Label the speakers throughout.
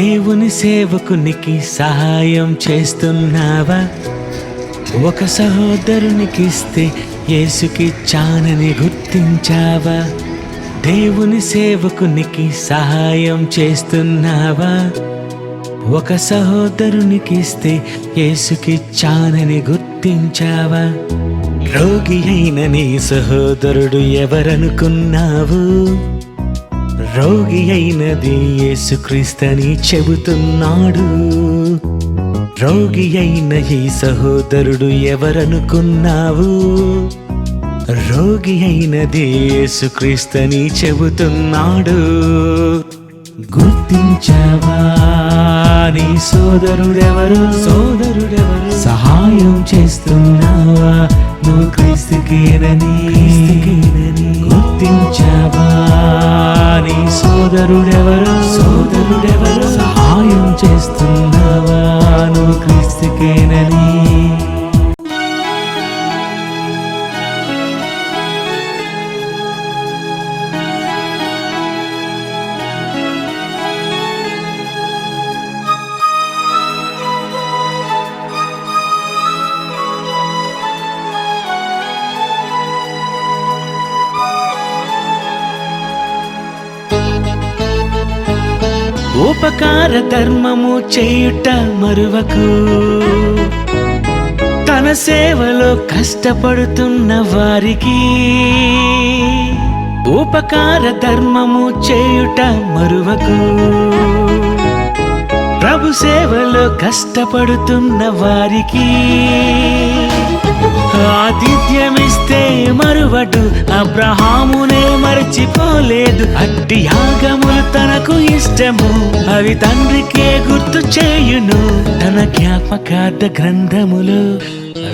Speaker 1: దేవుని సేవకునికి సహాయం చేస్తున్నావా? ఒక సహోదరునికి ఇస్తే యేసుకి చానని గుర్తించావా? దేవుని సేవకునికి సహాయం చేస్తున్నావా? ఒక సహోదరునికి ఇస్తే యేసుకి చానని గుర్తించావా? రోగి అయిన నీ సహోదరుడు ఎవరనుకున్నావు? రోగి అయినది యేసుక్రీస్తని చెబుతున్నాడు. రోగి అయిన ఈ సహోదరుడు ఎవరనుకున్నావు? రోగి అయినది యేసుక్రీస్తని చెబుతున్నాడు. గుర్తించావా నీ సోదరుడెవరు? సోదరుడెవరు? సహాయం చేస్తున్నావా? నువ్వు క్రీస్తుకేనని? గుర్తించావా సోదరుడెవరు? సోదరుడెవరు? సహాయం చేస్తున్నావా నువ్వు క్రీస్తుకేనని. ఉపకార ధర్మము చేయుట మరువకు. తన సేవలో కష్టపడుతున్న వారికి ఉపకార ధర్మము చేయుట మరువకు. ప్రభు సేవలో కష్టపడుతున్న వారికి ఆతిథ్యమిస్తే మరువటు అబ్రహామునే మరచిపోలేదు. అట్టి యాగం మనకు ఇష్టము. అవి తండ్రికే గుర్తు చేయును. తన జ్ఞాపకార్థ గ్రంథములు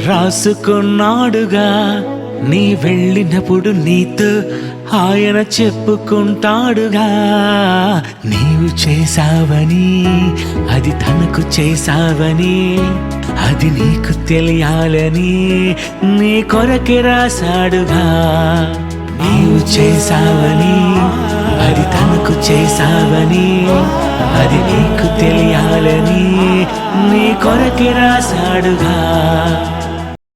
Speaker 1: రాసుకున్నాడుగా. నీ వెళ్ళినప్పుడు నీతో ఆయన చెప్పుకుంటాడుగా. నీవు చేశావని అది తనకు చేశావని అది నీకు తెలియాలని నీ కొరకే రాశాడుగా. నీవు చేశావని అది తనకు చేశావని అది నీకు తెలియాలని నీ కొరకే రాశాడుగా.